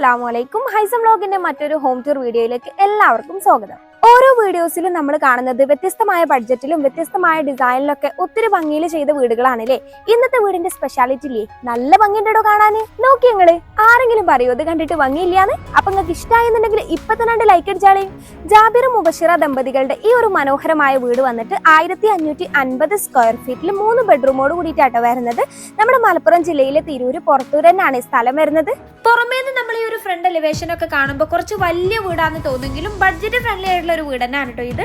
അസ്സാം വലൈക്കും ഹൈസം വ്ലോഗിന്റെ മറ്റൊരു ഹോം ടൂർ വീഡിയോയിലേക്ക് എല്ലാവർക്കും സ്വാഗതം. ഓരോ വീഡിയോസിലും നമ്മൾ കാണുന്നത് വ്യത്യസ്തമായ ബഡ്ജറ്റിലും വ്യത്യസ്തമായ ഡിസൈനിലൊക്കെ ഒത്തിരി ഭംഗിയിൽ ചെയ്ത വീടുകളാണല്ലേ? ഇന്നത്തെ വീടിന്റെ സ്പെഷ്യാലിറ്റി ഇല്ലേ നല്ല ഭംഗിയുണ്ടോ കാണാന്. നോക്കി ഞങ്ങൾ ആരെങ്കിലും പറയൂ ഇത് കണ്ടിട്ട് ഭംഗിയില്ലാന്ന്? അപ്പൊ നിങ്ങൾക്ക് ഇഷ്ടമായെന്നുണ്ടെങ്കിൽ ഇപ്പൊ തന്നെ രണ്ട് ലൈക്ക് അടിച്ചാളേ. ജാബിർ മുബഷിറ ദമ്പതികളുടെ ഈ ഒരു മനോഹരമായ വീട് വന്നിട്ട് ആയിരത്തി അഞ്ഞൂറ്റി അൻപത് സ്ക്വയർ ഫീറ്റിൽ മൂന്ന് ബെഡ്റൂമോട് കൂടിയിട്ടാട്ടോ വരുന്നത്. നമ്മുടെ മലപ്പുറം ജില്ലയിലെ തിരൂര് പുറത്തൂർ തന്നെയാണ് ഈ സ്ഥലം വരുന്നത്. പുറമേന്ന് നമ്മൾ ഈ ഒരു ഫ്രണ്ട് എലിവേഷൻ ഒക്കെ കാണുമ്പോൾ കുറച്ച് വലിയ വീടാന്ന് തോന്നുമെങ്കിലും ബഡ്ജറ്റ് ഫ്രണ്ട്ലി ആയിട്ടുള്ള ഒരു വീട് തന്നെയാണ് കേട്ടോ ഇത്.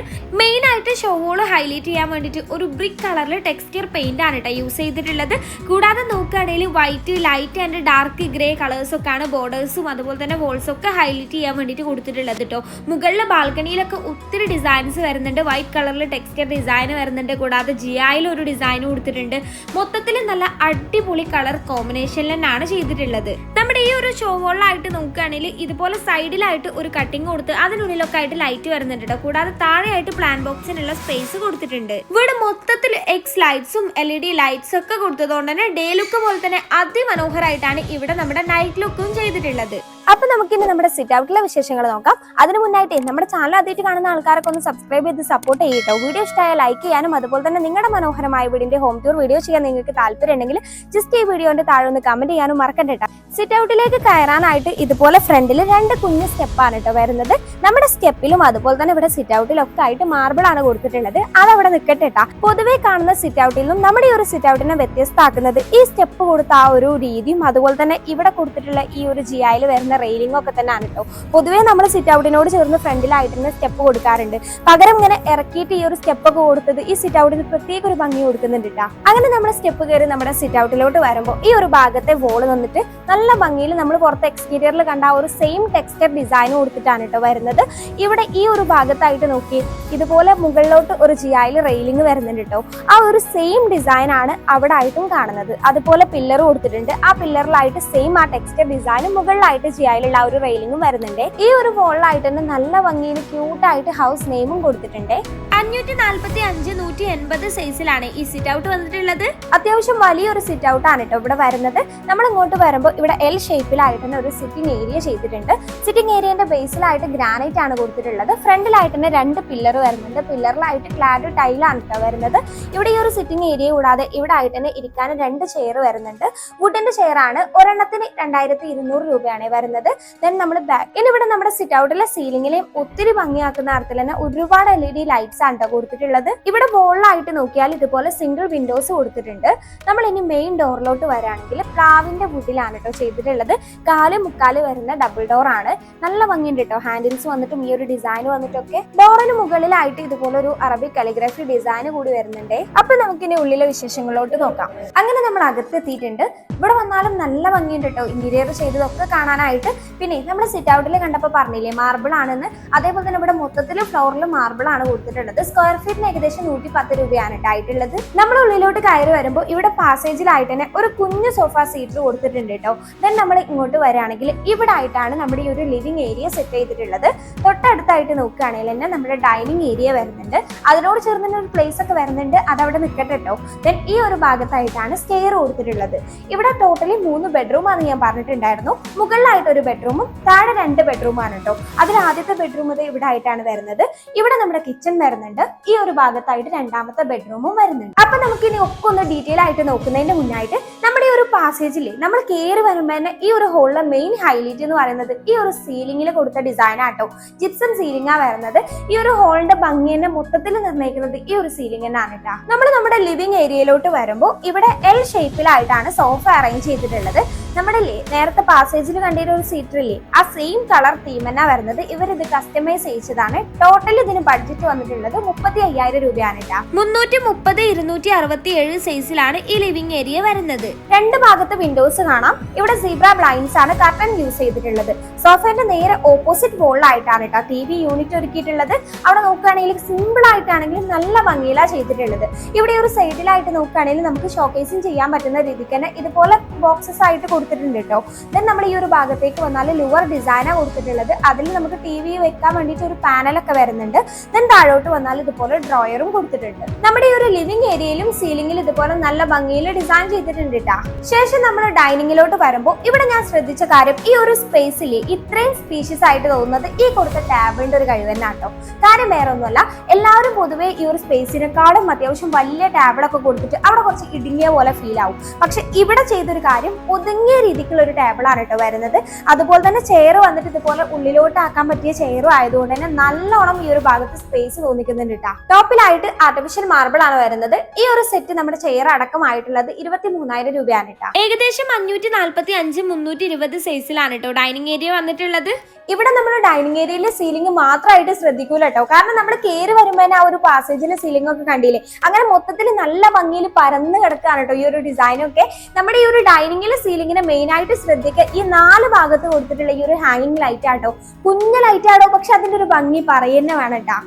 ആയിട്ട് ഷോവോൾ ഹൈലൈറ്റ് ചെയ്യാൻ വേണ്ടിയിട്ട് ഒരു ബ്രിക്ക് കളറിൽ ടെക്സ്ചർ പെയിന്റ് ആണ് കേട്ടോ യൂസ് ചെയ്തിട്ടുള്ളത്. കൂടാതെ നോക്കുകയാണെങ്കിൽ white light and dark grey colours ആണ് ബോർഡേഴ്സും അതുപോലെ തന്നെ വോൾസും ഒക്കെ ഹൈലൈറ്റ് ചെയ്യാൻ വേണ്ടിയിട്ട് കൊടുത്തിട്ടുള്ളത് കേട്ടോ മുകളിലെ ബാൽക്കണിയിലൊക്കെ ഒത്തിരി ഡിസൈൻസ് വരുന്നുണ്ട്. വൈറ്റ് കളറിൽ ടെക്സ്ചർ ഡിസൈൻ വരുന്നുണ്ട്. കൂടാതെ ജിയായിൽ ഒരു ഡിസൈൻ കൊടുത്തിട്ടുണ്ട്. മൊത്തത്തിൽ നല്ല അടിപൊളി കളർ കോമ്പിനേഷനിൽ തന്നെയാണ് ചെയ്തിട്ടുള്ളത്. നമ്മുടെ ഈ ഒരു ഷോ ഷോവോളായിട്ട് നോക്കുകയാണെങ്കിൽ ഇതുപോലെ സൈഡിലായിട്ട് ഒരു കട്ടിങ് കൊടുത്ത് അതിനുള്ളിലൊക്കെ ആയിട്ട് ലൈറ്റ് വരുന്നുണ്ട് കേട്ടോ കൂടാതെ താഴെയായിട്ട് പ്ലാൻ ബോക്സിനുള്ള സ്പേസ് കൊടുത്തിട്ടുണ്ട്. ഇവിടെ മൊത്തത്തിൽ എക്സ് ലൈറ്റ്സും എൽ ഇ ഡി ലൈറ്റ്സ് ഒക്കെ കൊടുത്തതുകൊണ്ട് തന്നെ ഡേ ലുക്ക് പോലെ തന്നെ അതിമനോഹരമായിട്ടാണ് ഇവിടെ നമ്മുടെ നൈറ്റ് ലുക്കും ചെയ്തിട്ടുള്ളത്. അപ്പൊ നമുക്കിനി നമ്മുടെ സിറ്റ് ഔട്ടിലെ വിശേഷങ്ങൾ നോക്കാം. അതിന് മുന്നായിട്ട് നമ്മുടെ ചാനൽ ആദ്യമായിട്ട് കാണുന്ന ആൾക്കാരൊക്കെ ഒന്ന് സബ്സ്ക്രൈബ് ചെയ്ത് സപ്പോർട്ട് ചെയ്യട്ടോ. വീഡിയോ ഇഷ്ടമായ ലൈക്ക് ചെയ്യാനും അതുപോലെ തന്നെ നിങ്ങളുടെ മനോഹരമായ വീടിന്റെ ഹോം ടൂർ വീഡിയോ ചെയ്യാൻ നിങ്ങൾക്ക് താല്പര്യം ഉണ്ടെങ്കിൽ ജസ്റ്റ് ഈ വീഡിയോന്റെ താഴെ ഒന്ന് കമന്റ് ചെയ്യാനും മറക്കണ്ട കേട്ടോ. സിറ്റ് ഔട്ടിലേക്ക് കയറാനായിട്ട് ഇതുപോലെ ഫ്രണ്ടിൽ രണ്ട് കുഞ്ഞ് സ്റ്റെപ്പാണ് കേട്ടോ വരുന്നത്. നമ്മുടെ സ്റ്റെപ്പിലും അതുപോലെ തന്നെ ഇവിടെ സിറ്റ് ഔട്ടിലൊക്കെ ആയിട്ട് മാർബിൾ ആണ് കൊടുത്തിട്ടുള്ളത്. അത് അവിടെ നിൽക്കട്ടെ കേട്ടാ പൊതുവെ കാണുന്ന സിറ്റ് നിന്നും നമ്മുടെ ഈ ഒരു സിറ്റ് ഔട്ടിനെ വ്യത്യസ്തമാക്കുന്നത് ഈ സ്റ്റെപ്പ് കൊടുത്ത ആ ഒരു രീതിയും അതുപോലെ തന്നെ ഇവിടെ കൊടുത്തിട്ടുള്ള ഈ ഒരു ജിയായിൽ വരുന്ന റെയിലിംഗ് ഒക്കെ തന്നെയാണ് കേട്ടോ പൊതുവേ നമ്മൾ സിറ്റ് ഔട്ടിനോട് ചേർന്ന് ഫ്രണ്ടിലായിട്ട് തന്നെ സ്റ്റെപ്പ് കൊടുക്കാറുണ്ട്. പകരം ഇങ്ങനെ ഇറക്കിയിട്ട് ഈ ഒരു സ്റ്റെപ്പ് ഒക്കെ കൊടുത്തത് ഈ സിറ്റ് ഔട്ടിന് പ്രത്യേക ഒരു ഭംഗി കൊടുക്കുന്നുണ്ട് കേട്ടോ അങ്ങനെ നമ്മൾ സ്റ്റെപ്പ് കയറി നമ്മുടെ സിറ്റ് ഔട്ടിലോട്ട് വരുമ്പോൾ ഈ ഒരു ഭാഗത്തെ വോൾ വന്നിട്ട് നല്ല ഭംഗിയിൽ നമ്മൾ പുറത്ത് എക്സ്റ്റീരിയറിൽ കണ്ട ആ ഒരു സെയിം ടെക്സ്ചർ ഡിസൈൻ കൊടുത്തിട്ടാണ് കേട്ടോ വരുന്നത്. ഇവിടെ ഈ ഒരു ഭാഗത്തായിട്ട് നോക്കി ഇതുപോലെ മുകളിലോട്ട് ഒരു ജിയായിൽ റെയിലിംഗ് വരുന്നുണ്ട് കേട്ടോ ആ ഒരു സെയിം ഡിസൈൻ ആണ് അവിടെ ആയിട്ടും കാണുന്നത്. അതുപോലെ പില്ലർ കൊടുത്തിട്ടുണ്ട്. ആ പില്ലറിലായിട്ട് സെയിം ആ ടെക്സ്റ്റർ ഡിസൈൻ മുകളിലായിട്ട് ജിയായിലുള്ള ആ ഒരു റെയിലിംഗും വരുന്നുണ്ട്. ഈ ഒരു വോളിലായിട്ട് തന്നെ നല്ല ഭംഗിയിൽ ക്യൂട്ടായിട്ട് ഹൗസ് നെയിമും കൊടുത്തിട്ടുണ്ട്. അഞ്ഞൂറ്റി നാല്പത്തി അഞ്ച് നൂറ്റി എൺപത് സൈസിലാണ് ഈ സിറ്റ് ഔട്ട് വന്നിട്ടുള്ളത്. അത്യാവശ്യം വലിയൊരു സിറ്റ് ഔട്ട് ആണ് കേട്ടോ ഇവിടെ വരുന്നത്. നമ്മൾ ഇങ്ങോട്ട് വരുമ്പോൾ ഇവിടെ എൽ ഷേപ്പിലായിട്ട് തന്നെ ഒരു സിറ്റിംഗ് ഏരിയ ചെയ്തിട്ടുണ്ട്. സിറ്റിംഗ് ഏരിയന്റെ ബേസിലായിട്ട് ഗ്രാനൈറ്റ് ആണ് കൊടുത്തിട്ടുള്ളത്. ഫ്രണ്ടിലായിട്ട് തന്നെ രണ്ട് പില്ലർ വരുന്നുണ്ട്. പില്ലറിലായിട്ട് ക്ലാഡ് ടൈലാണ് കേട്ടോ വരുന്നത്. ഇവിടെ ഈ ഒരു സിറ്റിംഗ് ഏരിയ കൂടാതെ ഇവിടെ ആയിട്ട് തന്നെ ഇരിക്കാൻ രണ്ട് ചെയർ വരുന്നുണ്ട്. വുഡിന്റെ ചെയർ ആണ്. ഒരെണ്ണത്തിന് രണ്ടായിരത്തി ഇരുന്നൂറ് രൂപയാണ് വരുന്നത്. ദെൻ നമ്മൾ ബാക്ക് ഇനി ഇവിടെ നമ്മുടെ സിറ്റ് ഔട്ടിലെ സീലിംഗിലെയും ഒത്തിരി ഭംഗിയാക്കുന്ന തരത്തിൽ തന്നെ ഒരുപാട് എൽ ഇ ഡി ലൈറ്റ്സ് ആണ് കേട്ടോ കൊടുത്തിട്ടുള്ളത്. ഇവിടെ വോളായിട്ട് നോക്കിയാൽ ഇതുപോലെ സിംഗിൾ വിൻഡോസ് കൊടുത്തിട്ടുണ്ട്. നമ്മൾ ഇനി മെയിൻ ഡോറിലോട്ട് വരാണെങ്കിൽ പ്ലാവിന്റെ വുഡിലാണ് കേട്ടോ ചെയ്തിട്ടുള്ളത്. കാൽ മുക്കാൽ വരുന്ന ഡബിൾ ഡോർ ആണ്. നല്ല ഭംഗിയുണ്ട് കേട്ടോ ഹാൻഡിൽസ് വന്നിട്ടും ഈ ഒരു ഡിസൈൻ വന്നിട്ടൊക്കെ. ഡോറിന് മുകളിലായിട്ട് ഇതുപോലെ ഒരു അറബിക് കലിഗ്രഫി ഡിസൈൻ കൂടി വരുന്നുണ്ട്. അപ്പൊ നമുക്കിനി ഉള്ളിലെ വിശേഷങ്ങളിലോട്ട് നോക്കാം. അങ്ങനെ നമ്മൾ അകത്തെത്തിയിട്ടുണ്ട്. ഇവിടെ വന്നാലും നല്ല ഭംഗിയുണ്ട് കേട്ടോ ഇന്റീരിയർ ചെയ്തതൊക്കെ കാണാനായിട്ട്. പിന്നെ നമ്മൾ സിറ്റ് ഔട്ടിൽ കണ്ടപ്പോൾ പറഞ്ഞില്ലേ മാർബിൾ ആണെന്ന്. അതേപോലെ തന്നെ ഇവിടെ മൊത്തത്തിൽ ഫ്ലോറിൽ മാർബിൾ ആണ് കൊടുത്തിട്ടുള്ളത്. സ്ക്വയർ ഫീറ്റിന് ഏകദേശം നൂറ്റി പത്ത് രൂപയാണ് ആയിട്ടുള്ളത്. നമ്മൾ ഉള്ളിലോട്ട് കയറി വരുമ്പോൾ ഇവിടെ പാസേജിലായിട്ട് തന്നെ ഒരു കുഞ്ഞു സോഫ സീറ്റ് കൊടുത്തിട്ടുണ്ട് കേട്ടോ ദെൻ നമ്മൾ ഇങ്ങോട്ട് വരികയാണെങ്കിൽ ഇവിടെ ആയിട്ടാണ് നമ്മുടെ ഈ ഒരു ലിവിംഗ് ഏരിയ സെറ്റ് ചെയ്തിട്ടുള്ളത്. തൊട്ടടുത്തായിട്ട് നോക്കുകയാണെങ്കിൽ തന്നെ നമ്മുടെ ഡൈനിങ് ഏരിയ വരുന്നുണ്ട്. അതിനോട് ചേർന്ന് തന്നെ ഒരു പ്ലേസ് ഒക്കെ വരുന്നുണ്ട്. അതവിടെ നിൽക്കട്ടെ കേട്ടോ ദെൻ ഈ ഒരു ഭാഗത്തായിട്ടാണ് സ്റ്റെയർ കൊടുത്തിട്ടുള്ളത്. ഇവിടെ ടോട്ടലി മൂന്ന് ബെഡ്റൂം ആണ് ഞാൻ പറഞ്ഞിട്ടുണ്ടായിരുന്നു. മുകളിലായിട്ട് ഒരു ബെഡ്റൂമും താഴെ രണ്ട് ബെഡ്റൂമാണ് കേട്ടോ അതിൽ ആദ്യത്തെ ബെഡ്റൂം ഇവിടെ ആയിട്ടാണ് വരുന്നത്. ഇവിടെ നമ്മുടെ കിച്ചൺ വരുന്നുണ്ട്. ഈ ഒരു ഭാഗത്തായിട്ട് രണ്ടാമത്തെ ബെഡ്റൂമും വരുന്നുണ്ട്. അപ്പൊ നമുക്ക് ഇനി ഒക്കെ ഒന്ന് ഡീറ്റെയിൽ ആയിട്ട് നോക്കുന്നതിന്റെ മുന്നായിട്ട് നമ്മുടെ ഈ ഒരു പാസേജില്ലേ നമ്മൾ കയറി വരുമ്പോൾ തന്നെ ഈ ഒരു ഹോളിലെ മെയിൻ ഹൈലൈറ്റ് എന്ന് പറയുന്നത് ഈ ഒരു സീലിംഗിൽ കൊടുത്ത ഡിസൈൻ ആട്ടോ. ജിപ്സം സീലിംഗ് വരുന്നത്. ഈ ഒരു ഹോളിന്റെ ഭംഗി തന്നെ മൊത്തത്തിൽ നിർണയിക്കുന്നത് ഈ ഒരു സീലിംഗ് തന്നെയാണ് കേട്ടോ നമ്മൾ നമ്മുടെ ലിവിംഗ് ഏരിയയിലോട്ട് വരുമ്പോൾ ഇവിടെ എൽ ഷേപ്പിലായിട്ടാണ് സോഫ അറേഞ്ച് ചെയ്തിട്ടുള്ളത്. നമ്മുടെ നേരത്തെ പാസേജിൽ കണ്ടിരുന്ന ഒരു സീറ്റർ ഇല്ലേ? ആ സെയിം കളർ തീം തന്നെ വരുന്നത്. ഇവർ ഇത് കസ്റ്റമൈസ് ചെയ്തതാണ് ടോട്ടൽ ഇതിന് ബഡ്ജറ്റ് വന്നിട്ടുള്ളത് മുപ്പത്തി അയ്യായിരം രൂപയാണ് കേട്ടോ മുന്നൂറ്റി മുപ്പത് ഇരുന്നൂറ്റി അറുപത്തി ഏഴ് സൈസിലാണ് ഈ ലിവിംഗ് ഏരിയ വരുന്നത്. രണ്ട് ഭാഗത്ത് വിൻഡോസ് കാണാം. ഇവിടെ സീബ്ര ബ്ലൈൻഡ്സ് ആണ് കർട്ടൺ യൂസ് ചെയ്തിട്ടുള്ളത്. സോഫയുടെ നേരെ ഓപ്പോസിറ്റ് വോളിലായിട്ടാണ് കേട്ടോ ടി വി യൂണിറ്റ് ഒരുക്കിയിട്ടുള്ളത്. അവിടെ നോക്കുകയാണെങ്കിൽ സിമ്പിൾ ആയിട്ടാണെങ്കിലും നല്ല ഭംഗിയിലാണ് ചെയ്തിട്ടുള്ളത്. ഇവിടെ ഒരു സൈഡിലായിട്ട് നോക്കുകയാണെങ്കിൽ നമുക്ക് ഷോക്കേസിങ് ചെയ്യാൻ പറ്റുന്ന രീതിക്ക് തന്നെ ഇതുപോലെ ബോക്സസ് ആയിട്ട് കൊടുത്തിട്ടുണ്ട് കേട്ടോ ദെൻ നമ്മൾ ഈ ഒരു ഭാഗത്തേക്ക് വന്നാൽ ലുവർ ഡിസൈനാണ് കൊടുത്തിട്ടുള്ളത്. അതിൽ നമുക്ക് ടി വി വെക്കാൻ വേണ്ടിയിട്ട് ഒരു പാനലൊക്കെ വരുന്നുണ്ട്. ദെൻ താഴോട്ട് വന്നാൽ ഇതുപോലെ ഡ്രോയറും കൊടുത്തിട്ടുണ്ട്. നമ്മുടെ ഈ ഒരു ലിവിംഗ് ഏരിയയിലും സീലിംഗിൽ ഇതുപോലെ നല്ല ഭംഗിയിൽ ഡിസൈൻ ചെയ്തിട്ടുണ്ട് കേട്ടാ ശേഷം നമ്മൾ ഡൈനിങ്ങിലോട്ട് വരുമ്പോൾ ഇവിടെ ഞാൻ ശ്രദ്ധിച്ച കാര്യം ഈ ഒരു സ്പേസിൽ ഇത്രയും സ്പീഷ്യസ് ആയിട്ട് തോന്നുന്നത് ഈ കൊടുത്ത ടാബിളിന്റെ ഒരു കഴിവ് തന്നെ കേട്ടോ കാര്യം വേറെ ഒന്നുമല്ല എല്ലാവരും പൊതുവേ ഈ ഒരു സ്പേസിനെക്കാളും അത്യാവശ്യം വലിയ ടാബിളൊക്കെ കൊടുത്തിട്ട് അവിടെ കുറച്ച് ഇടുങ്ങിയ പോലെ ഫീൽ ആവും. പക്ഷെ ഇവിടെ ചെയ്തൊരു കാര്യം ഒതുങ്ങിയ രീതിക്കുള്ള ഒരു ടേബിളാണ് കേട്ടോ വരുന്നത്. അതുപോലെ തന്നെ ചെയർ വന്നിട്ട് ഇതുപോലെ ഉള്ളിലോട്ട് ആക്കാൻ പറ്റിയ ചെയറും ആയതുകൊണ്ട് തന്നെ നല്ലോണം ഈ ഒരു ഭാഗത്ത് സ്പേസ് തോന്നിക്കുന്നുണ്ട് കേട്ടോ ടോപ്പിലായിട്ട് ആർട്ടിഫിഷ്യൽ മാർബിൾ ആണ് വരുന്നത്. ഈ ഒരു സെറ്റ് നമ്മുടെ ചെയർ അടക്കമായിട്ടുള്ളത് ഇരുപത്തി മൂന്നായിരം രൂപയാണ് കേട്ടോ ഏകദേശം അഞ്ഞൂറ്റി നാല്പത്തി അഞ്ച് മുന്നൂറ്റി ഇരുപത് സൈസിലാണ് കേട്ടോ ഡൈനിങ് ഏരിയ വന്നിട്ടുള്ളത്. ഇവിടെ നമ്മൾ ഡൈനിങ് ഏരിയയിലെ സീലിംഗ് മാത്രമായിട്ട് ശ്രദ്ധിക്കൂല കേട്ടോ കാരണം നമ്മൾ കയറി വരുമ്പോൾ ആ ഒരു പാസേജിലെ സീലിംഗ് ഒക്കെ കണ്ടില്ലേ? അങ്ങനെ മൊത്തത്തിൽ നല്ല ഭംഗിയിൽ പരന്ന് കിടക്കുകയാണ് കേട്ടോ ഈ ഒരു ഡിസൈനൊക്കെ നമ്മുടെ ഈ ഒരു ഡൈനിങ്ങിലെ സീലിംഗിനെ മെയിൻ ആയിട്ട് ശ്രദ്ധിക്കുക ഈ നാല് ഭാഗത്ത് കൊടുത്തിട്ടുള്ള ഈ ഒരു ഹാങ്ങിങ് ലൈറ്റ് ആട്ടോ. കുഞ്ഞ ലൈറ്റ് ആട്ടോ പക്ഷെ അതിന്റെ ഒരു ഭംഗി പറയുന്ന വേണം കേട്ടോ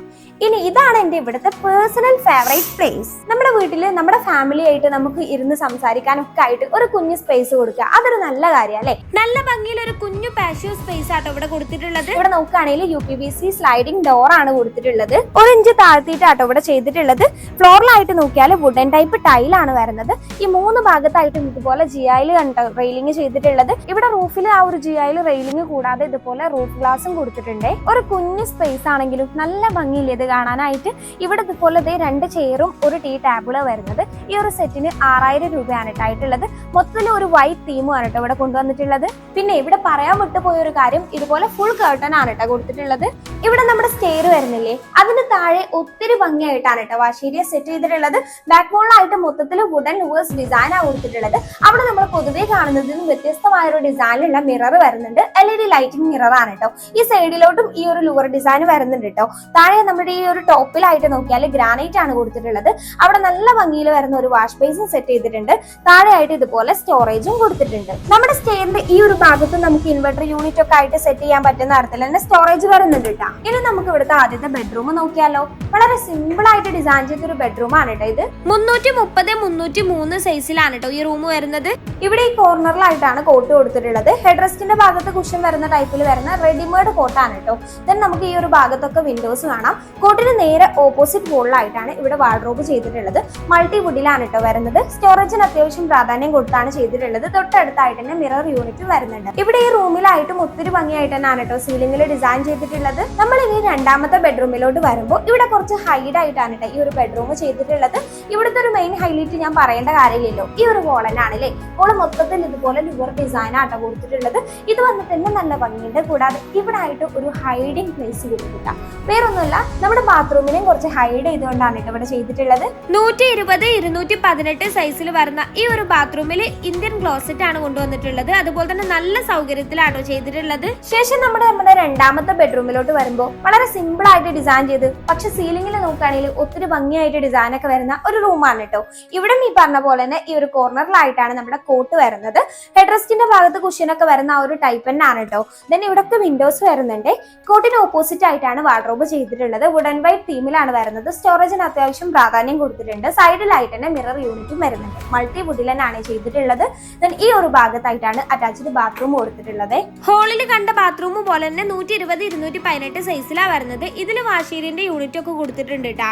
ഇനി ഇതാണ് എന്റെ ഇവിടുത്തെ പേഴ്സണൽ ഫേവറേറ്റ് പ്ലേസ് നമ്മുടെ വീട്ടിൽ നമ്മുടെ ഫാമിലി ആയിട്ട് നമുക്ക് ഇരുന്ന് സംസാരിക്കാനൊക്കെ ആയിട്ട് ഒരു കുഞ്ഞു സ്പേസ് കൊടുക്കുക. അതൊരു നല്ല കാര്യം അല്ലേ? നല്ല ഭംഗിയിൽ ഒരു കുഞ്ഞു പാഷ്യോ സ്പേസ് ആട്ടോ ഇവിടെ കൊടുത്തിട്ടുള്ളത്. ഇവിടെ നോക്കുകയാണെങ്കിൽ U P B C sliding door ആണ് കൊടുത്തിട്ടുള്ളത്. ഒരു ഇഞ്ച് താഴ്ത്തിയിട്ടാട്ടോ ഇവിടെ ചെയ്തിട്ടുള്ളത്. ഫ്ലോറിലായിട്ട് നോക്കിയാൽ വുഡൻ ടൈപ്പ് ആണ് വരുന്നത്. ഈ മൂന്ന് ഭാഗത്തായിട്ടും ഇതുപോലെ ജി ഐയിൽ കണ്ടോ റെയിലിംഗ് ചെയ്തിട്ടുള്ളത്. ഇവിടെ റൂഫിൽ ആ ഒരു ജി ഐയിൽ റെയിലിംഗ് കൂടാതെ ഇതുപോലെ റൂഫ് ഗ്ലാസും കൊടുത്തിട്ടുണ്ട്. ഒരു കുഞ്ഞു സ്പേസ് ആണെങ്കിലും നല്ല ഭംഗിയിൽ ഇത് കാണാനായിട്ട് ഇവിടെ ഇതുപോലെ ദേ രണ്ട് ചെയറും ഒരു ടീ ടേബിൾ വരുന്നത്. ഈ ഒരു സെറ്റിന് ആറായിരം രൂപയാണ് ട്ടോ ആയിട്ടുള്ളത്. മൊത്തത്തിൽ ഒരു വൈറ്റ് തീമാണ് കേട്ടോ ഇവിടെ കൊണ്ടുവന്നിട്ടുള്ളത്. പിന്നെ ഇവിടെ പറയാൻ വിട്ടുപോയ ഒരു കാര്യം ഇതുപോലെ ഫുൾ കേർട്ടൺ ആണ് കേട്ടോ കൊടുത്തിട്ടുള്ളത്. ഇവിടെ നമ്മുടെ സ്റ്റെയർ വരുന്നില്ലേ? അതിന് താഴെ ഒത്തിരി ഭംഗിയായിട്ടാണ് കേട്ടോ വാശീരിയ സെറ്റ് ചെയ്തിട്ടുള്ളത്. ബാക്ക് ബോളിലായിട്ട് മൊത്തത്തിൽ വുഡൻ ലൂവേഴ്സ് ഡിസൈൻ ആണ് കൊടുത്തിട്ടുള്ളത്. അവിടെ നമ്മൾ പൊതുവേ കാണുന്നതിൽ നിന്നും വ്യത്യസ്തമായ ഒരു ഡിസൈനിലുള്ള മിറർ വരുന്നുണ്ട്. L E D lighting mirror ആണ് കേട്ടോ ഈ സൈഡിലോട്ടും ഈ ഒരു ലൂവർ ഡിസൈൻ വരുന്നുണ്ട് കേട്ടോ താഴെ നമ്മുടെ ഒരു ടോപ്പിലായിട്ട് നോക്കിയാൽ ഗ്രാനൈറ്റ് ആണ് കൊടുത്തിട്ടുള്ളത്. അവിടെ നല്ല ഭംഗിയിൽ വരുന്ന ഒരു വാഷ് ബേസും സെറ്റ് ചെയ്തിട്ടുണ്ട്. താഴെയായിട്ട് ഇതുപോലെ സ്റ്റോറേജും കൊടുത്തിട്ടുണ്ട്. നമ്മുടെ സ്റ്റേറിന്റെ ഈ ഒരു ഭാഗത്ത് നമുക്ക് ഇൻവെർട്ടർ യൂണിറ്റ് ഒക്കെ ആയിട്ട് സെറ്റ് ചെയ്യാൻ പറ്റുന്ന തരത്തിൽ തന്നെ സ്റ്റോറേജ് വരുന്നുണ്ട് കേട്ടോ. ഇനി നമുക്ക് ഇവിടുത്തെ ആദ്യത്തെ ബെഡ്റൂം നോക്കിയാലോ. വളരെ സിമ്പിൾ ആയിട്ട് ഡിസൈൻ ചെയ്ത ഒരു ബെഡ്റൂം ആണ് കേട്ടോ ഇത്. മുന്നൂറ്റി മുപ്പത് മുന്നൂറ്റി മൂന്ന് സൈസിലാണ് കേട്ടോ ഈ റൂം വരുന്നത്. ഇവിടെ ഈ കോർണറിലായിട്ടാണ് കോട്ട് കൊടുത്തിട്ടുള്ളത്. ഹെഡ് റെസ്റ്റിന്റെ ഭാഗത്ത് കുഷൻ വരുന്ന ടൈപ്പിൽ വരുന്ന റെഡിമെയ്ഡ് കോട്ടാണ് കേട്ടോ. ദെൻ നമുക്ക് ഈ ഒരു ഭാഗത്തൊക്കെ വിൻഡോസ് കാണാം. കോട്ടിന് നേരെ ഓപ്പോസിറ്റ് വോളിലായിട്ടാണ് ഇവിടെ വാർഡ്രോബ് ചെയ്തിട്ടുള്ളത്. മൾട്ടി വുഡിലാണ് കേട്ടോ വരുന്നത്. സ്റ്റോറേജിന് അത്യാവശ്യം പ്രാധാന്യം കൊടുത്താണ് ചെയ്തിട്ടുള്ളത്. തൊട്ടടുത്തായിട്ട് തന്നെ മിറർ യൂണിറ്റ് വരുന്നുണ്ട്. ഇവിടെ ഈ റൂമിലായിട്ടും ഒത്തിരി ഭംഗിയായിട്ട് തന്നെയാണ് കേട്ടോ സീലിംഗിൽ ഡിസൈൻ ചെയ്തിട്ടുള്ളത്. നമ്മൾ ഇനി രണ്ടാമത്തെ ബെഡ്റൂമിലോട്ട് വരുമ്പോൾ ഇവിടെ കുറച്ച് ഹൈഡ് ആയിട്ടാണ് കേട്ടോ ഈ ഒരു ബെഡ്റൂം ചെയ്തിട്ടുള്ളത്. ഇവിടുത്തെ ഒരു മെയിൻ ഹൈലൈറ്റ് ഞാൻ പറയേണ്ട കാര്യമില്ലല്ലോ. ഈ ഒരു wall തന്നെയാണ് അല്ലേ വോൾ മൊത്തത്തിൽ ഇതുപോലെ ലുവർ ഡിസൈൻ ആട്ടോ കൊടുത്തിട്ടുള്ളത്. ഇത് വന്നിട്ട് തന്നെ നല്ല ഭംഗിയുണ്ട്. കൂടാതെ ഇവിടെ ആയിട്ട് ഒരു ഹൈഡിങ് പ്ലേസ് കൊടുത്തിട്ടാണ് വേറൊന്നുമല്ല നമ്മുടെ ബാത്റൂമിനെയും കുറച്ച് ഹൈഡ് ചെയ്തുകൊണ്ടാണ് കേട്ടോ ഇവിടെ ചെയ്തിട്ടുള്ളത്. നൂറ്റി ഇരുപത് ഇരുന്നൂറ്റി പതിനെട്ട് സൈസിൽ വരുന്ന ഈ ഒരു ബാത്റൂമിൽ ഇന്ത്യൻ ക്ലോസറ്റ് ആണ് കൊണ്ടുവന്നിട്ടുള്ളത്. അതുപോലെ തന്നെ നല്ല സൗകര്യത്തിലാണോ ചെയ്തിട്ടുള്ളത്? ശേഷം നമ്മുടെ നമ്മുടെ രണ്ടാമത്തെ ബെഡ്റൂമിലോട്ട് വരുമ്പോൾ വളരെ സിമ്പിൾ ആയിട്ട് ഡിസൈൻ ചെയ്ത് പക്ഷെ സീലിംഗിൽ നോക്കുകയാണെങ്കിൽ ഒത്തിരി ഭംഗിയായിട്ട് ഡിസൈൻ ഒക്കെ വരുന്ന ഒരു റൂമാണ് കേട്ടോ. ഇവിടെ ഈ പറഞ്ഞ പോലെ തന്നെ ഈ ഒരു കോർണറിലായിട്ടാണ് നമ്മുടെ കോട്ട് വരുന്നത്. ഹെഡ്റസ്റ്റിന്റെ ഭാഗത്ത് ഭാഗത്ത് കുഷ്യനൊക്കെ വരുന്ന ആ ഒരു ടൈപ്പ് തന്നെയാണ് കേട്ടോ. ദെൻ ഇവിടൊക്കെ വിൻഡോസ് വരുന്നുണ്ട്. കോട്ടിന് ഓപ്പോസിറ്റ് ആയിട്ടാണ് വാർഡ്രോബ് ചെയ്തിട്ടുള്ളത്. വുഡൻ വൈറ്റ് തീമിലാണ് വരുന്നത്. സ്റ്റോറേജിന് അത്യാവശ്യം പ്രാധാന്യം കൊടുത്തിട്ടുണ്ട്. സൈഡിലായിട്ട് തന്നെ മിറർ യൂണിറ്റും വരുന്നുണ്ട്. മൾട്ടി വുഡിൽ തന്നെയാണ് ചെയ്തിട്ടുള്ളത്. ദെൻ ഈ ഒരു ഭാഗത്തായിട്ടാണ് അറ്റാച്ച്ഡ് ബാത്റൂം കൊടുത്തിട്ടുള്ളത്. ഹോളിൽ കണ്ട ബാത്റൂം പോലെ തന്നെ നൂറ്റി ഇരുപത് ഇരുന്നൂറ്റി പതിനെട്ട് സൈസിലാണ് വരുന്നത്. ഇതിൽ വാഷീരിന്റെ യൂണിറ്റ് ഒക്കെ കൊടുത്തിട്ടുണ്ട് കേട്ടാ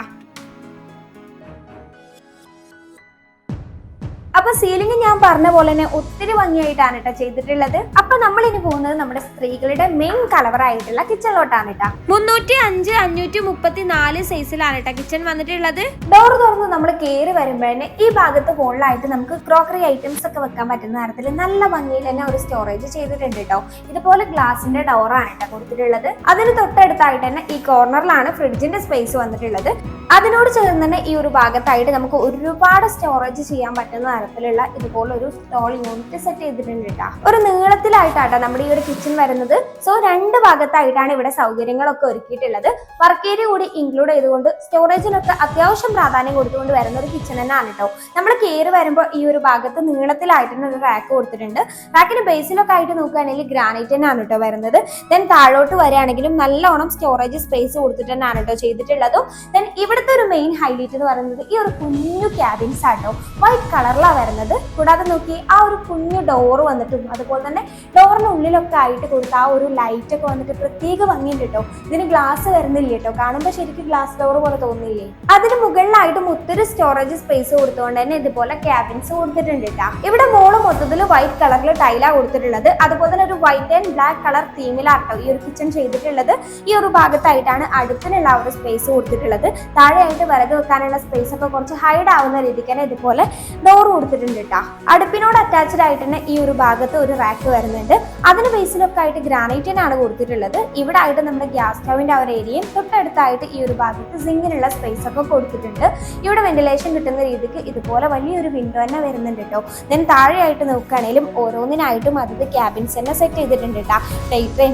അപ്പൊ സീലിംഗ് ഞാൻ പറഞ്ഞ പോലെ തന്നെ ഒത്തിരി ഭംഗിയായിട്ടാണ് കേട്ടോ ചെയ്തിട്ടുള്ളത്. അപ്പൊ നമ്മൾ ഇനി പോകുന്നത് നമ്മുടെ സ്ത്രീകളുടെ മെയിൻ കളവറായിട്ടുള്ള കിച്ചണിലോട്ടാണ് കേട്ടോ മുന്നൂറ്റി അഞ്ച് അഞ്ഞൂറ്റി മുപ്പത്തി നാല് സൈസിലാണ് കേട്ടോ കിച്ചൺ വന്നിട്ടുള്ളത്. ഡോർ തുറന്ന് നമ്മൾ കയറി വരുമ്പോഴേ ഈ ഭാഗത്ത് ഫോണിലായിട്ട് നമുക്ക് ക്രോക്കറി ഐറ്റംസ് ഒക്കെ വെക്കാൻ പറ്റുന്ന തരത്തിൽ നല്ല ഭംഗിയിൽ തന്നെ ഒരു സ്റ്റോറേജ് ചെയ്തിട്ടുണ്ട് കേട്ടോ ഇതുപോലെ ഗ്ലാസിന്റെ ഡോറാണ് കേട്ടോ കൊടുത്തിട്ടുള്ളത്. അതിന് തൊട്ടടുത്തായിട്ട് തന്നെ ഈ കോർണറിലാണ് ഫ്രിഡ്ജിന്റെ സ്പേസ് വന്നിട്ടുള്ളത്. അതിനോട് ചേർന്ന് തന്നെ ഈ ഒരു ഭാഗത്തായിട്ട് നമുക്ക് ഒരുപാട് സ്റ്റോറേജ് ചെയ്യാൻ പറ്റുന്ന തരത്തിലുള്ള ഇതുപോലൊരു സ്റ്റോൾ യൂണിറ്റ് സെറ്റ് ചെയ്തിട്ടുണ്ട് കേട്ടോ ഒരു നീളത്തിലായിട്ടാട്ടോ നമ്മുടെ ഈ ഒരു കിച്ചൺ വരുന്നത്. സോ രണ്ട് ഭാഗത്തായിട്ടാണ് ഇവിടെ സൗകര്യങ്ങളൊക്കെ ഒരുക്കിയിട്ടുള്ളത്. വർക്ക് ഏരിയ കൂടി ഇൻക്ലൂഡ് ചെയ്തുകൊണ്ട് സ്റ്റോറേജിനൊക്കെ അത്യാവശ്യം പ്രാധാന്യം കൊടുത്തുകൊണ്ട് വരുന്ന ഒരു കിച്ചൺ തന്നെയാണ് കേട്ടോ നമ്മൾ കയറി വരുമ്പോൾ ഈ ഒരു ഭാഗത്ത് നീളത്തിലായിട്ടുള്ള ഒരു റാക്ക് കൊടുത്തിട്ടുണ്ട് റാക്കിന് ബേസിലൊക്കെ ആയിട്ട് നോക്കുകയാണെങ്കിൽ ഗ്രാനൈറ്റ് തന്നെയാണ് കേട്ടോ വരുന്നത്. ദെൻ താഴോട്ട് വരികയാണെങ്കിലും നല്ലോണം സ്റ്റോറേജ് സ്പേസ് കൊടുത്തിട്ട് തന്നെയാണ് കേട്ടോ ചെയ്തിട്ടുള്ളതും. ദെൻ ഇവിടുത്തെ ഒരു മെയിൻ ഹൈലൈറ്റ് എന്ന് പറയുന്നത് ഈ ഒരു കുഞ്ഞു ക്യാബിൻസ് ആട്ടോ വൈറ്റ് കളറിലാണ് വരുന്നത്. കൂടാതെ നോക്കി ആ ഒരു കുഞ്ഞു ഡോർ വന്നിട്ടും അതുപോലെ തന്നെ ഡോറിന് ഉള്ളിലൊക്കെ ആയിട്ട് കൊടുത്ത ആ ഒരു ലൈറ്റ് ഒക്കെ വന്നിട്ട് പ്രത്യേക ഭംഗിയുണ്ട് കേട്ടോ. ഇതിന് ഗ്ലാസ് വരുന്നില്ല കേട്ടോ. കാണുമ്പോൾ ശരിക്കും ഗ്ലാസ് ഡോർ പോലെ തോന്നില്ലേ? അതിന് മുകളിലായിട്ടും ഒത്തിരി സ്റ്റോറേജ് സ്പേസ് കൊടുത്തുകൊണ്ട് തന്നെ ഇതുപോലെ ക്യാബിൻസ് കൊടുത്തിട്ടുണ്ട് കേട്ടോ. ഇവിടെ മോൾ മൊത്തത്തിൽ വൈറ്റ് കളറിൽ ടൈലാ കൊടുത്തിട്ടുള്ളത്. അതുപോലെ തന്നെ ഒരു വൈറ്റ് ആൻഡ് ബ്ലാക്ക് കളർ തീമിലാട്ടോ ഈ ഒരു കിച്ചൺ ചെയ്തിട്ടുള്ളത്. ഈ ഒരു ഭാഗത്തായിട്ടാണ് അടുപ്പിനുള്ള ആ ഒരു സ്പേസ് കൊടുത്തിട്ടുള്ളത്. താഴെയായിട്ട് വിറക് വെക്കാനുള്ള സ്പേസ് ഒക്കെ കുറച്ച് ഹൈഡ് ആവുന്ന രീതിക്ക് തന്നെ ഇതുപോലെ ഡോർ കൊടുത്തിട്ടുണ്ട് കേട്ടോ അടുപ്പിനോട് അറ്റാച്ച്ഡ് ആയിട്ട് തന്നെ ഈ ഒരു ഭാഗത്ത് ഒരു റാക്ക് വരുന്നുണ്ട്. അതിന് ബേസിലൊക്കെ ആയിട്ട് ഗ്രാനൈറ്റിനാണ് കൊടുത്തിട്ടുള്ളത്. ഇവിടെ ആയിട്ട് നമ്മുടെ ഗ്യാസ് സ്റ്റൗവിന്റെ ആ ഒരു ഏരിയയും തൊട്ടടുത്തായിട്ട് ഈ ഒരു ഭാഗത്ത് സിങ്ങിനുള്ള സ്പേസ് ഒക്കെ കൊടുത്തിട്ടുണ്ട്. ഇവിടെ വെന്റിലേഷൻ കിട്ടുന്ന രീതിക്ക് ഇതുപോലെ വലിയൊരു വിൻഡോ തന്നെ വരുന്നുണ്ട് കേട്ടോ ദെൻ താഴെയായിട്ട് നോക്കുകയാണെങ്കിലും ഓരോന്നിനായിട്ടും അതത് ക്യാബിൻസ് തന്നെ സെറ്റ് ചെയ്തിട്ടുണ്ട് കേട്ടോ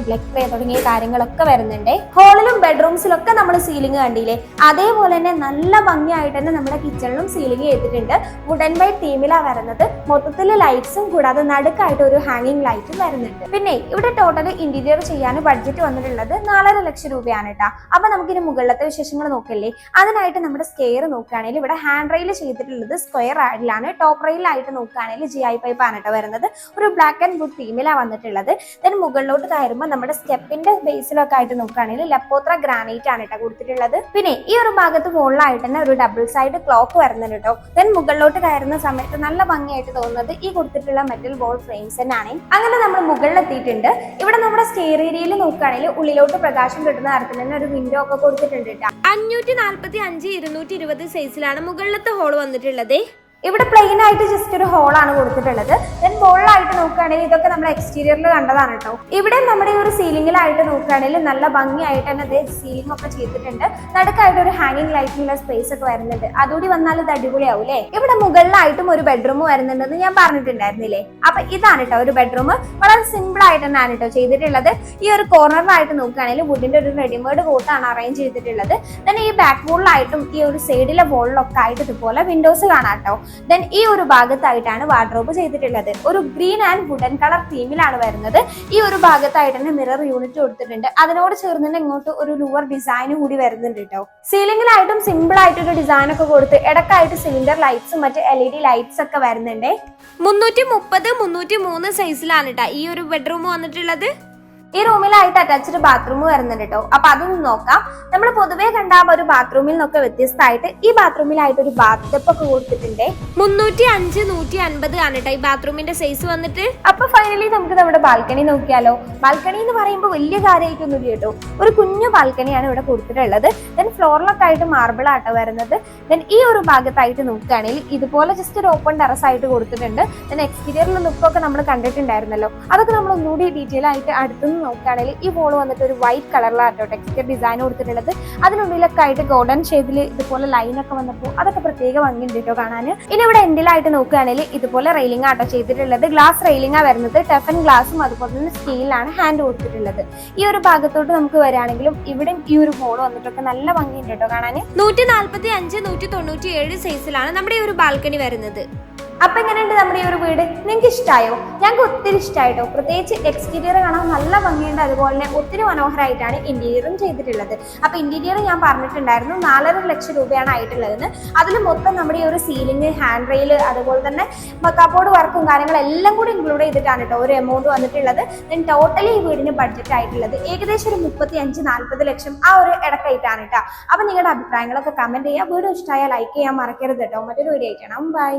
ബ്ലക്ക് ട്രേ തുടങ്ങിയ കാര്യങ്ങളൊക്കെ വരുന്നുണ്ട്. ഹോളിലും ബെഡ്റൂംസിലൊക്കെ നമ്മൾ സീലിംഗ് കണ്ടില്ലേ? അതേപോലെ തന്നെ നല്ല ഭംഗിയായിട്ട് തന്നെ നമ്മുടെ കിച്ചണിലും സീലിംഗ് ചെയ്തിട്ടുണ്ട്. വുഡൻ ബൈ തീമിലാണ് വരുന്നത് മൊത്തത്തിൽ ലൈറ്റ്സും കൂടാതെ നടുക്കായിട്ട് ഒരു ഹാങ്ങിങ് ലൈറ്റും വരുന്നുണ്ട്. പിന്നെ ഇവിടെ ടോട്ടൽ ഇന്റീരിയർ ചെയ്യാൻ ബഡ്ജറ്റ് വന്നിട്ടുള്ളത് നാലര ലക്ഷം രൂപയാണ് കേട്ടോ അപ്പൊ നമുക്കിനി മുകളിലത്തെ വിശേഷങ്ങൾ നോക്കല്ലേ? അതിനായിട്ട് നമ്മുടെ സ്കെയർ നോക്കുകയാണെങ്കിൽ ഇവിടെ ഹാൻഡ് റെയിൽ ചെയ്തിട്ടുള്ളത് സ്ക്വയർ ആയിലാണ് ടോപ്പ് റെയിലായിട്ട് നോക്കുകയാണെങ്കിൽ ജി ഐ പൈപ്പ് ആണ് കേട്ടോ വരുന്നത്. ഒരു ബ്ലാക്ക് ആൻഡ് വുഡ് തീമിലാണ് വന്നിട്ടുള്ളത്. ദെൻ മുകളിലോട്ട് കയറുമ്പോൾ നമ്മുടെ സ്റ്റെപ്പിന്റെ ബേസിലൊക്കെ ആയിട്ട് നോക്കുകയാണെങ്കിൽ ലപ്പോത്ര ഗ്രാനൈറ്റ് ആണ് കേട്ടോ കൊടുത്തിട്ടുള്ളത്. പിന്നെ ഈ ഒരു ഭാഗത്ത് മുകളിലായിട്ട് തന്നെ ഒരു ഡബിൾ സൈഡ് ക്ലോക്ക് വരുന്നുണ്ട് കേട്ടോ ദെൻ മുകളിലോട്ട് കയറുന്ന സമയത്ത് നല്ല ഭംഗിയായിട്ട് തോന്നുന്നത് ഈ കൊടുത്തിട്ടുള്ള മെറ്റൽ ബോൾ ഫ്രെയിംസ് തന്നെയാണ്. അങ്ങനെ നമ്മൾ മുകളിലെത്തിയിട്ടുണ്ട്. ഇവിടെ നമ്മുടെ സ്റ്റെയർ നോക്കുകയാണെങ്കിൽ ഉള്ളിലോട്ട് പ്രകാശം കിട്ടുന്ന തരത്തിൽ തന്നെ ഒരു വിൻഡോ ഒക്കെ കൊടുത്തിട്ടുണ്ട് അഞ്ഞൂറ്റി നാല്പത്തി അഞ്ച് ഇരുന്നൂറ്റി ഇരുപത് സൈസിലാണ് മുകളിലത്തെ ഹോൾ വന്നിട്ടുള്ളത്. ഇവിടെ പ്ലെയിൻ ആയിട്ട് ജസ്റ്റ് ഒരു ഹോളാണ് കൊടുത്തിട്ടുള്ളത്. ദെൻ മുകളിലായിട്ട് നോക്കുകയാണെങ്കിൽ ഇതൊക്കെ നമ്മൾ എക്സ്റ്റീരിയറിൽ കണ്ടതാണ് കേട്ടോ ഇവിടെ നമ്മുടെ ഈ ഒരു സീലിംഗിലായിട്ട് നോക്കുകയാണെങ്കിൽ നല്ല ഭംഗിയായിട്ട് തന്നെ അതേ സീലിംഗ് ഒക്കെ ചെയ്തിട്ടുണ്ട്. നടുക്കായിട്ട് ഒരു ഹാങ്ങിങ് ലൈറ്റിനുള്ള സ്പേസ് ഒക്കെ വരുന്നുണ്ട്. അതുകൂടി വന്നാൽ ഇത് അടിപൊളിയാവും അല്ലേ ഇവിടെ മുകളിലായിട്ടും ഒരു ബെഡ്റൂം വരുന്നുണ്ടെന്ന് ഞാൻ പറഞ്ഞിട്ടുണ്ടായിരുന്നില്ലേ? അപ്പൊ ഇതാണ് കേട്ടോ ഒരു ബെഡ്റൂം വളരെ സിമ്പിൾ ആയിട്ട് തന്നെയാണ് കേട്ടോ ചെയ്തിട്ടുള്ളത്. ഈ ഒരു കോർണറിലായിട്ട് നോക്കുകയാണെങ്കിൽ വുഡിന്റെ ഒരു റെഡിമേഡ് കോട്ടാണ് അറേഞ്ച് ചെയ്തിട്ടുള്ളത്. ദെൻ ഈ ബാക്ക് വോളിലായിട്ടും ഈ ഒരു സൈഡിലെ വോളിലൊക്കെ ആയിട്ട് ഇതുപോലെ വിൻഡോസ് കാണാം കേട്ടോ ദെൻ ഈ ഒരു ഭാഗത്തായിട്ടാണ് വാർഡ്രോബ് ചെയ്തിട്ടുള്ളത്. ഒരു ഗ്രീൻ ആൻഡ് വുഡൻ കളർ തീമിലാണ് വരുന്നത്. ഈ ഒരു ഭാഗത്തായിട്ട് തന്നെ മിറർ യൂണിറ്റ് കൊടുത്തിട്ടുണ്ട്. അതിനോട് ചേർന്ന് ഇങ്ങോട്ട് ഒരു ലൂവർ ഡിസൈൻ കൂടി വരുന്നുണ്ട് കേട്ടോ സീലിംഗിലായിട്ടും സിമ്പിൾ ആയിട്ടൊരു ഡിസൈൻ ഒക്കെ കൊടുത്ത് ഇടക്കായിട്ട് സിലിണ്ടർ ലൈറ്റ്സും മറ്റ് എൽ ഇ ഡി ലൈറ്റ്സ് ഒക്കെ വരുന്നുണ്ട്. മുന്നൂറ്റി മുപ്പത് മുന്നൂറ്റി മൂന്ന് സൈസിലാണ് കേട്ടോ ഈ ഒരു ബെഡ്റൂം വന്നിട്ടുള്ളത്. ഈ റൂമിലായിട്ട് അറ്റാച്ച്ഡ് ബാത്റൂം വരുന്നുണ്ട് കേട്ടോ അപ്പൊ അതൊന്ന് നോക്കാം. നമ്മൾ പൊതുവേ കണ്ട ഒരു ബാത്റൂമിൽ നിന്നൊക്കെ വ്യത്യസ്തമായിട്ട് ഈ ബാത്റൂമിലായിട്ട് ഒരു ബാത്ത് ഒക്കെ കൊടുത്തിട്ടുണ്ട്. മുന്നൂറ്റി അഞ്ച് നൂറ്റി അൻപത് ആണ് കേട്ടോ ഈ ബാത്റൂമിന്റെ സൈസ് വന്നിട്ട്. അപ്പൊ ഫൈനലി നമുക്ക് നമ്മുടെ ബാൽക്കണി നോക്കിയാലോ? ബാൽക്കണി എന്ന് പറയുമ്പോൾ വലിയ കാര്യമായിട്ടൊന്നുമില്ല കേട്ടോ ഒരു കുഞ്ഞു ബാൽക്കണിയാണ് ഇവിടെ കൊടുത്തിട്ടുള്ളത്. ദെൻ ഫ്ലോറിലൊക്കെ ആയിട്ട് മാർബിൾ ആട്ടോ വരുന്നത്. ദെൻ ഈ ഒരു ഭാഗത്തായിട്ട് നോക്കുകയാണെങ്കിൽ ഇതുപോലെ ജസ്റ്റ് ഒരു ഓപ്പൺ ടെറസ് ആയിട്ട് കൊടുത്തിട്ടുണ്ട്. ദെൻ എക്സ്റ്റീരിയറിൽ ലുക്കൊക്കെ നമ്മൾ കണ്ടിട്ടുണ്ടായിരുന്നല്ലോ. അതൊക്കെ നമ്മൾ ഒന്നുകൂടി ഡീറ്റെയിൽ ആയിട്ട് അടുത്തുനിന്ന് നോക്കുകയാണെങ്കിൽ ഈ ബോൾ വന്നിട്ട് ഒരു വൈറ്റ് കളറിലാട്ടോ ടെക്സ്റ്റർ ഡിസൈൻ കൊടുത്തിട്ടുള്ളത്. അതിനുള്ളിലൊക്കെ ആയിട്ട് ഗോൾഡൻ ഷെയ്ഡിൽ ഇതുപോലെ ലൈൻ ഒക്കെ വന്നപ്പോൾ അതൊക്കെ പ്രത്യേക ഭംഗിയുണ്ട് കേട്ടോ കാണാൻ. ഇനി ഇവിടെ എൻഡിലായിട്ട് നോക്കുകയാണെങ്കിൽ ഇതുപോലെ റെയിലിംഗ് ആട്ടോ ചെയ്തിട്ടുള്ളത്. ഗ്ലാസ് റെയിലിംഗ് ആ വരുന്നത് ടെഫൻ ഗ്ലാസും അതുപോലെ തന്നെ സ്റ്റീലാണ് ഹാൻഡ് കൊടുത്തിട്ടുള്ളത്. ഈ ഒരു ഭാഗത്തോട്ട് നമുക്ക് വരികയാണെങ്കിലും ഇവിടെ ഈ ഒരു ഹോൾ വന്നിട്ടൊക്കെ നല്ല ഭംഗിയുണ്ട് കേട്ടോ കാണാൻ. നൂറ്റി നാല്പത്തി അഞ്ച് നൂറ്റി തൊണ്ണൂറ്റി ഏഴ് സൈസിലാണ് നമ്മുടെ ഈ ഒരു ബാൽക്കണി വരുന്നത്. അപ്പൊ എങ്ങനെയുണ്ട് നമ്മുടെ ഈ ഒരു വീട്? നിങ്ങൾക്ക് ഇഷ്ടമായോ ഞങ്ങൾക്ക് ഒത്തിരി ഇഷ്ടമായിട്ടോ പ്രത്യേകിച്ച് എക്സ്റ്റീരിയർ കാണാൻ നല്ല ഭംഗിയുണ്ട്. അതുപോലെ തന്നെ ഒത്തിരി മനോഹരമായിട്ടാണ് ഇന്റീരിയറും ചെയ്തിട്ടുള്ളത്. അപ്പൊ ഇന്റീരിയർ ഞാൻ പറഞ്ഞിട്ടുണ്ടായിരുന്നു നാലര ലക്ഷം രൂപയാണ് ആയിട്ടുള്ളതെന്ന്. അതിൽ മൊത്തം നമ്മുടെ ഈ ഒരു സീലിംഗ് ഹാൻഡ് റെയിൽ അതുപോലെ തന്നെ കബോർഡ് വർക്കും കാര്യങ്ങളെല്ലാം കൂടി ഇൻക്ലൂഡ് ചെയ്തിട്ടാണ് കേട്ടോ ഒരു എമൗണ്ട് വന്നിട്ടുള്ളത്. ദെൻ ടോട്ടലി ഈ വീടിന് ബഡ്ജറ്റ് ആയിട്ടുള്ളത് ഏകദേശം ഒരു മുപ്പത്തി അഞ്ച് നാൽപ്പത് ലക്ഷം ആ ഒരു ഇടക്കായിട്ടാണ് കേട്ടോ അപ്പൊ നിങ്ങളുടെ അഭിപ്രായങ്ങളൊക്കെ കമന്റ് ചെയ്യുക വീഡിയോ ഇഷ്ടമായ ലൈക്ക് ചെയ്യാൻ മറക്കരുത് കേട്ടോ മറ്റൊരു വീഡിയോ ആയിട്ടാണ് ബൈ